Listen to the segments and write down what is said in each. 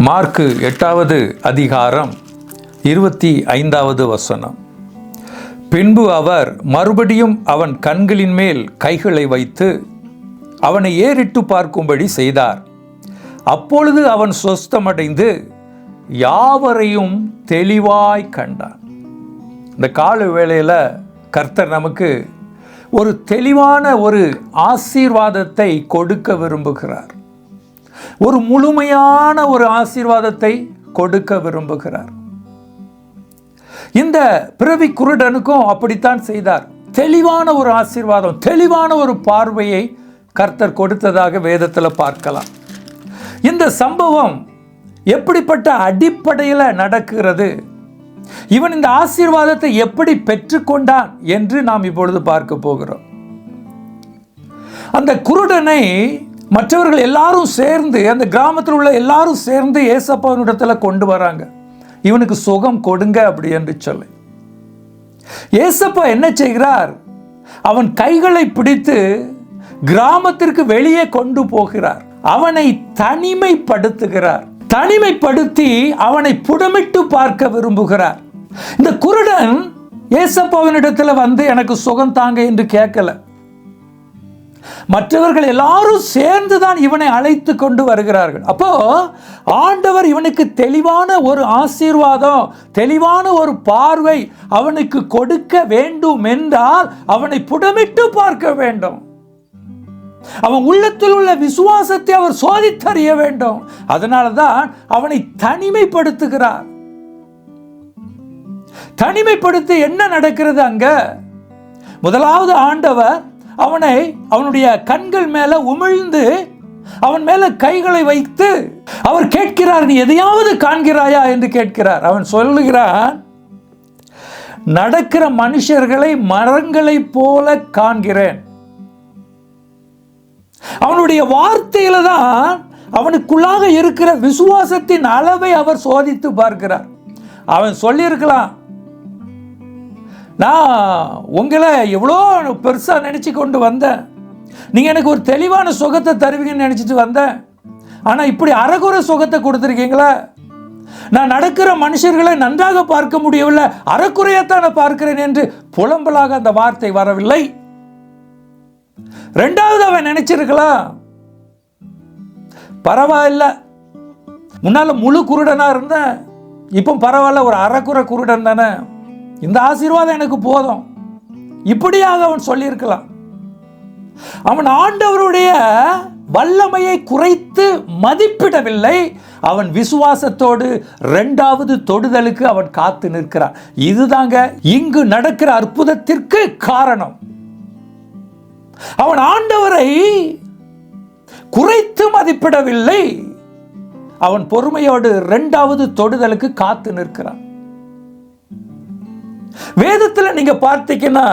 Mark எட்டாவது அதிகாரம் இருபத்தி ஐந்தாவது வசனம். பின்பு அவர் மறுபடியும் அவன் கண்களின் மேல் கைகளை வைத்து அவனை ஏறிட்டு பார்க்கும்படி செய்தார். அப்பொழுது அவன் சொஸ்தமடைந்து யாவரையும் தெளிவாய் கண்டான். இந்த கால வேளையில் கர்த்தர் நமக்கு ஒரு தெளிவான ஒரு ஆசீர்வாதத்தை கொடுக்க விரும்புகிறார். ஒரு முழுமையான ஒரு ஆசீர்வாதத்தை கொடுக்க விரும்புகிறார். இந்த பிறவி குருடனுக்கும் அப்படித்தான் செய்தார். தெளிவான ஒரு ஆசீர்வாதம் தெளிவான ஒரு பார்வையை கர்த்தர் கொடுத்ததாக வேதத்தில் பார்க்கலாம். இந்த சம்பவம் எப்படிப்பட்ட அடிப்படையில் நடக்கிறது? இவன் இந்த ஆசீர்வாதத்தை எப்படி பெற்றுக்கொண்டான் என்று நாம் இப்பொழுது பார்க்க போகிறோம். அந்த குருடனை மற்றவர்கள் எல்லாரும் சேர்ந்து அந்த கிராமத்தில் உள்ள எல்லாரும் சேர்ந்து ஏசப்பாவினிடத்தில் கொண்டு வராங்க. இவனுக்கு சுகம் கொடுங்க அப்படி என்று சொல்லி. ஏசப்பா என்ன செய்கிறார்? அவன் கைகளை பிடித்து கிராமத்திற்கு வெளியே கொண்டு போகிறார். அவனை தனிமைப்படுத்துகிறார். தனிமைப்படுத்தி அவனை புடமிட்டு பார்க்க விரும்புகிறார். இந்த குருடன் ஏசப்பாவினிடத்தில் வந்து எனக்கு சுகம் தாங்க என்று கேட்கல. மற்றவர்கள் எல்லாரும் சேர்ந்து தான் இவனை அழைத்து கொண்டு வருகிறார்கள். அப்போ ஆண்டவர் இவனுக்கு தெளிவான ஒரு ஆசீர்வாதம் தெளிவான ஒரு பார்வை அவனுக்கு கொடுக்க வேண்டும் என்றால் அவனை புடமிட்டு பார்க்க வேண்டும். அவன் உள்ளத்தில் உள்ள விசுவாசத்தை அவர் சோதித்தறிய வேண்டும். அதனால தான் அவனை தனிமைப்படுத்துகிறார். தனிமைப்படுத்தி என்ன நடக்கிறது அங்க? முதலாவது ஆண்டவர் அவனை அவனுடைய கண்கள் மேல உமிழ்ந்து அவன் மேல கைகளை வைத்து அவர் கேட்கிறார் நீ எதையாவது காண்கிறாயா? என்று கேட்கிறார். அவன் சொல்லுகிறான் நடக்கிற மனுஷர்களை மரங்களைப் போல காண்கிறேன். அவனுடைய வார்த்தையில தான் அவனுக்குள்ளாக இருக்கிற விசுவாசத்தின் அளவை அவர் சோதித்து பார்க்கிறார். அவன் சொல்லியிருக்கலாம் நான் உங்களை எவ்வளோ பெருசாக நினச்சி கொண்டு வந்தேன். நீங்கள் எனக்கு ஒரு தெளிவான சுகத்தை தருவீங்கன்னு நினச்சிட்டு வந்தேன். ஆனால் இப்படி அறகுறை சுகத்தை கொடுத்துருக்கீங்களா? நான் நடக்கிற மனுஷர்களை நன்றாக பார்க்க முடியவில்லை. அறக்குறையத்தான் நான் பார்க்கிறேன் என்று புலம்பலாக அந்த வார்த்தை வரவில்லை. ரெண்டாவது அவன் நினைச்சிருக்கலாம் பரவாயில்ல. முன்னால முழு குருடனா இருந்தேன். இப்போ பரவாயில்ல ஒரு அறக்குறை குருடன் தானே. இந்த ஆசீர்வாதம் எனக்கு போதும். இப்படியாக அவன் சொல்லியிருக்கலாம். அவன் ஆண்டவருடைய வல்லமையை குறைத்து மதிப்பிடவில்லை. அவன் விசுவாசத்தோடு இரண்டாவது தொடுதலுக்கு அவன் காத்து நிற்கிறான். இதுதாங்க இங்கு நடக்கிற அற்புதத்திற்கு காரணம். அவன் ஆண்டவரை குறைத்து மதிப்பிடவில்லை. அவன் பொறுமையோடு இரண்டாவது தொடுதலுக்கு காத்து நிற்கிறான். வேதத்தில் நீங்க பார்த்தீங்கன்னா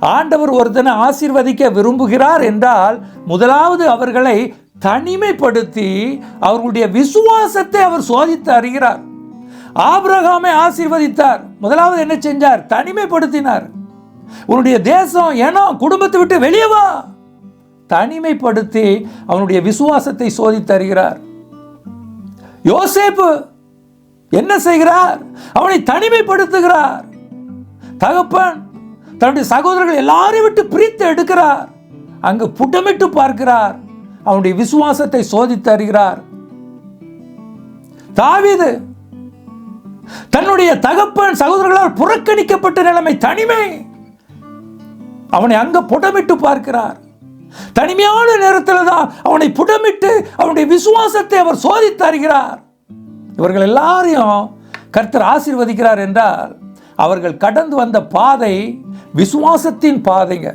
ஆண்டவர் ஒருத்தனை ஆசீர்வதிக்க விரும்புகிறார் என்றால் முதலாவது அவர்களை தனிமைப்படுத்தி அவர்களுடைய விசுவாசத்தை அவர் சோதித்து அறிகிறார். ஆபிரகாமை ஆசீர்வதித்தார். முதலாவது என்ன செஞ்சார்? தனிமைப்படுத்தினார். உன்னுடைய தேசம் ஏனோ குடும்பத்தை விட்டு வெளியே வா. தனிமைப்படுத்தி அவனுடைய விசுவாசத்தை சோதித்து அறிகிறார். யோசேப்பு என்ன செய்கிறார்? அவனை தனிமைப்படுத்துகிறார். தகப்பன் தன்னுடைய சகோதரர்கள் எல்லாரையும் விட்டு பிரித்து எடுக்கிறார். அங்கு புட்டமிட்டு பார்க்கிறார். அவனுடைய விசுவாசத்தை சோதித்து அறிகிறார். தாவிது தன்னுடைய தகப்பன் சகோதரர்களால் புறக்கணிக்கப்பட்ட நிலைமை தனிமை. அவனை அங்க புடமிட்டு பார்க்கிறார். தனிமையான நேரத்தில் தான் அவனை புடமிட்டு அவனுடைய விசுவாசத்தை அவர் சோதித்து அறிகிறார். இவர்கள் எல்லாரையும் கர்த்தர் ஆசீர்வதிக்கிறார் என்றால் அவர்கள் கடந்து வந்த பாதை விசுவாசத்தின் பாதைங்க.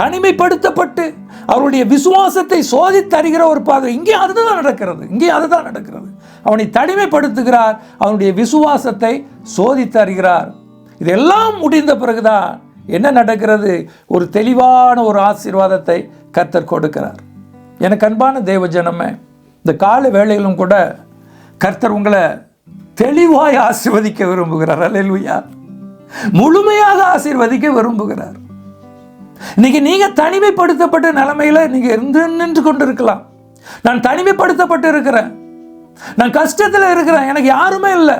தனிமைப்படுத்தப்பட்டு அவருடைய விசுவாசத்தை சோதித்து ஒரு பாதை. இங்கே அதுதான் நடக்கிறது. இங்கே அதுதான் நடக்கிறது. அவனை தனிமைப்படுத்துகிறார். அவனுடைய விசுவாசத்தை சோதித்து அறிகிறார். இதெல்லாம் முடிந்த பிறகுதான் என்ன நடக்கிறது? ஒரு தெளிவான ஒரு ஆசீர்வாதத்தை கர்த்தர் கொடுக்கிறார். எனக்கு அன்பான தெய்வ ஜனமே இந்த கால வேளையிலும் கூட கர்த்தர் உங்களை தெளிவாய் ஆசிர்வதிக்க விரும்புகிறார். அல்லேலூயா. முழுமையாக ஆசீர்வதிக்க விரும்புகிறார். இன்னைக்கு நீங்க தனிமைப்படுத்தப்பட்ட நிலைமையில நீங்க இருந்து நின்று கொண்டு இருக்கலாம் நான் தனிமைப்படுத்தப்பட்டு இருக்கிறேன். நான் கஷ்டத்தில் இருக்கிறேன். எனக்கு யாருமே இல்லை.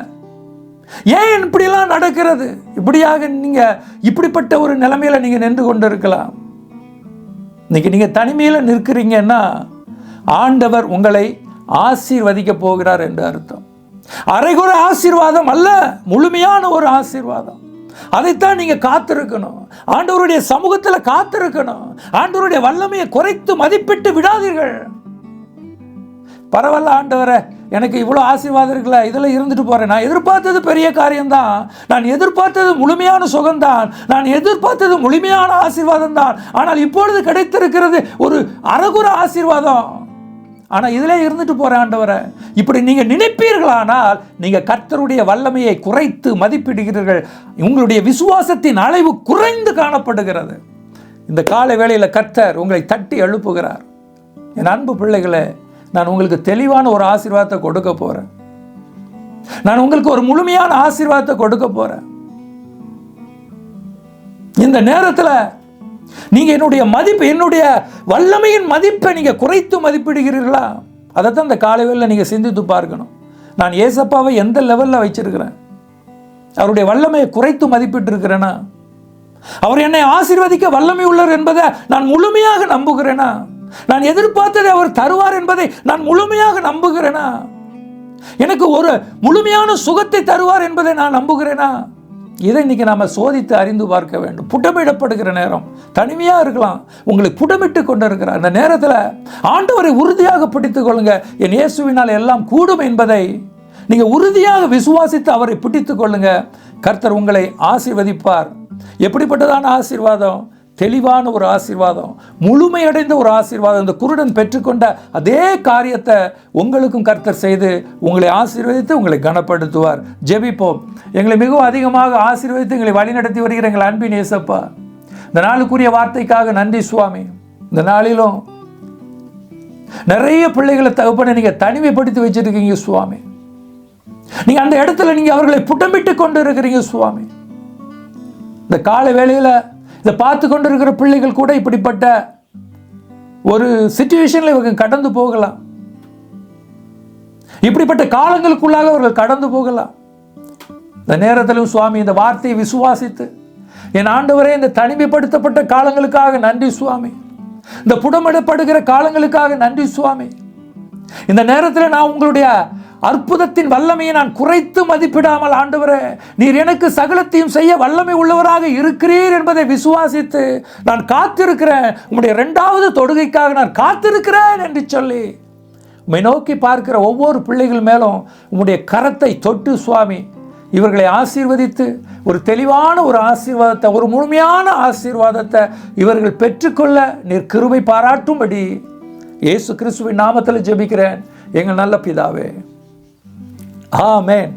ஏன் இப்படிலாம் நடக்கிறது? இப்படியாக நீங்க இப்படிப்பட்ட ஒரு நிலைமையில நீங்க நின்று கொண்டு இருக்கலாம் இன்னைக்கு நீங்க தனிமையில் நிற்கிறீங்கன்னா ஆண்டவர் உங்களை ஆசீர்வதிக்க போகிறார் என்று அர்த்தம். அரைகுறை ஆசீர்வாதம் அல்ல முழுமையான ஒரு ஆசீர்வாதம். அதைத்தான் நீங்க காத்திருக்கணும். ஆண்டவருடைய சமூகத்தில் காத்திருக்கணும். ஆண்டவருடைய வல்லமையை குறைத்து மதிப்பிட்டு விடாதீர்கள். பரவாயில்ல ஆண்டவரை எனக்கு இவ்வளோ ஆசீர்வாதம் இருக்குல்ல இதில் இருந்துட்டு போகிறேன் நான் எதிர்பார்த்தது பெரிய காரியம்தான். நான் எதிர்பார்த்தது முழுமையான சுகம்தான். நான் எதிர்பார்த்தது முழுமையான ஆசீர்வாதம் தான் ஆனால் இப்பொழுது கிடைத்திருக்கிறது ஒரு அறகுற ஆசீர்வாதம். ஆனால் இதிலே இருந்துட்டு போகிறேன் ஆண்டவரை. இப்படி நீங்கள் நினைப்பீர்களானால் நீங்கள் கர்த்தருடைய வல்லமையை குறைத்து மதிப்பிடுகிறீர்கள். உங்களுடைய விசுவாசத்தின் அளவு குறைந்து காணப்படுகிறது. இந்த கால வேளையில் கர்த்தர் உங்களை தட்டி எழுப்புகிறார். என் அன்பு பிள்ளைகளை நான் உங்களுக்கு தெளிவான ஒரு ஆசீர்வாதத்தை கொடுக்க போகிறேன் நான் உங்களுக்கு ஒரு முழுமையான ஆசீர்வாதத்தை கொடுக்க போகிறேன் இந்த நேரத்தில் நீங்க என்னுடைய மதிப்பு என்னுடைய வல்லமையின் மதிப்பை நீங்க குறைத்து மதிப்பிடுகிறீர்களா? அதைத்தான் இந்த காலையில் நீங்க சிந்தித்து பார்க்கணும். நான் ஏசப்பாவை எந்த லெவலில் வச்சிருக்கிறேன்? அவருடைய வல்லமையை குறைத்து மதிப்பிட்டு இருக்கிறேனா அவர் என்னை ஆசீர்வதிக்க வல்லமை உள்ளவர் என்பதை நான் முழுமையாக நம்புகிறேனா? நான் எதிர்பார்த்ததை அவர் தருவார் என்பதை நான் முழுமையாக நம்புகிறேனா? எனக்கு ஒரு முழுமையான சுகத்தை தருவார் என்பதை நான் நம்புகிறேனா? இதை இன்னைக்கு நாம் சோதித்து அறிந்து பார்க்க வேண்டும். புட்டமிடப்படுகிற நேரம். தனிமையாக இருக்கலாம். உங்களை புடமிட்டு கொண்டு இருக்கிற அந்த நேரத்தில் ஆண்டவரை உறுதியாக பிடித்துக் கொள்ளுங்க. என் இயேசுவினால் எல்லாம் கூடும் என்பதை நீங்கள் உறுதியாக விசுவாசித்து அவரை பிடித்து கொள்ளுங்க. கர்த்தர் உங்களை ஆசிர்வதிப்பார். எப்படிப்பட்டதான ஆசீர்வாதம்? தெளிவான ஒரு ஆசீர்வாதம் முழுமையடைந்த ஒரு ஆசீர்வாதம். இந்த குருடன் பெற்றுக்கொண்ட அதே காரியத்தை உங்களுக்கும் கர்த்தர் செய்து உங்களை ஆசீர்வதித்து உங்களை கனப்படுத்துவார். ஜெபிப்போம். எங்களை மிகவும் அதிகமாக ஆசீர்வதித்து எங்களை வழிநடத்தி வருகிற எங்கள் அன்பின் ஏசப்பா இந்த நாளுக்குரிய வார்த்தைக்காக நன்றி சுவாமி. இந்த நாளிலும் நிறைய பிள்ளைகளை தகப்பனை நீங்கள் தனிமைப்படுத்தி வச்சிருக்கீங்க சுவாமி. நீங்கள் அந்த இடத்துல நீங்கள் அவர்களை புட்டமிட்டு கொண்டு இருக்கிறீங்க சுவாமி. இந்த கால வேளையில் இதை பார்த்து கொண்டு இருக்கிற பிள்ளைகள் கூட இப்படிப்பட்ட ஒரு சுச்சுவேஷனில் இவங்க கடந்து போகலாம். இப்படிப்பட்ட காலங்களுக்குள்ளாக அவர்கள் கடந்து போகலாம். இந்த நேரத்திலும் சுவாமி இந்த வார்த்தையை விசுவாசித்து என் ஆண்டவரே இந்த தனிமைப்படுத்தப்பட்ட காலங்களுக்காக நன்றி சுவாமி. இந்த புடமிடப்படுகிற காலங்களுக்காக நன்றி சுவாமி. இந்த நேரத்தில் நான் உங்களுடைய அற்புதத்தின் வல்லமையை நான் குறைத்து மதிப்பிடாமல் ஆண்டவரே நீர் எனக்கு சகலத்தையும் செய்ய வல்லமை உள்ளவராக இருக்கிறீர் என்பதை விசுவாசித்து நான் காத்திருக்கிறேன். உங்களுடைய இரண்டாவது தொடுகைக்காக நான் காத்திருக்கிறேன் என்று சொல்லி உம்மை நோக்கி பார்க்கிற ஒவ்வொரு பிள்ளைகள் மேலும் உம்முடைய கரத்தை தொட்டு சுவாமி இவர்களை ஆசீர்வதித்து ஒரு தெளிவான ஒரு ஆசீர்வாதத்தை ஒரு முழுமையான ஆசீர்வாதத்தை இவர்கள் பெற்றுக்கொள்ள நீர் கிருபை பாராட்டும்படி இயேசு கிறிஸ்துவின் நாமத்தில் ஜெபிக்கிறேன். எங்கள் நல்ல பிதாவே ஆமென்